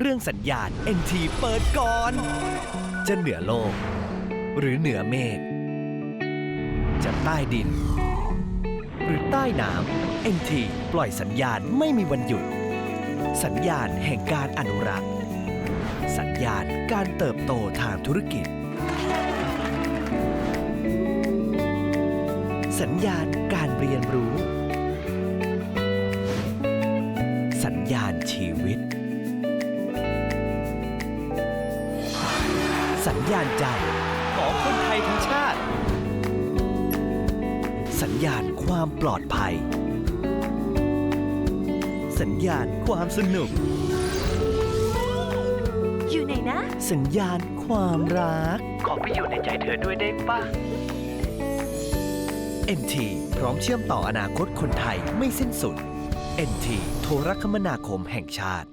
เรื่องสัญญาณ NT เปิดก่อน จะเหนือโลก หรือเหนือเมฆจะใต้ดิน หรือใต้น้ำ NT ปล่อยสัญญาณไม่มีวันหยุด สัญญาณแห่งการอนุรักษ์ สัญญาณการเติบโตทางธุรกิจ สัญญาณการเรียนรู้ สัญญาณชีวิต สัญญาณใจของคนไทยทั้งชาติ สัญญาณความปลอดภัย สัญญาณความสนุก อยู่ไหนนะ สัญญาณความรัก ขอไปอยู่ในใจเธอด้วยได้ปะ NT พร้อมเชื่อมต่ออนาคตคนไทยไม่สิ้นสุด NT โทรคมนาคมแห่งชาติ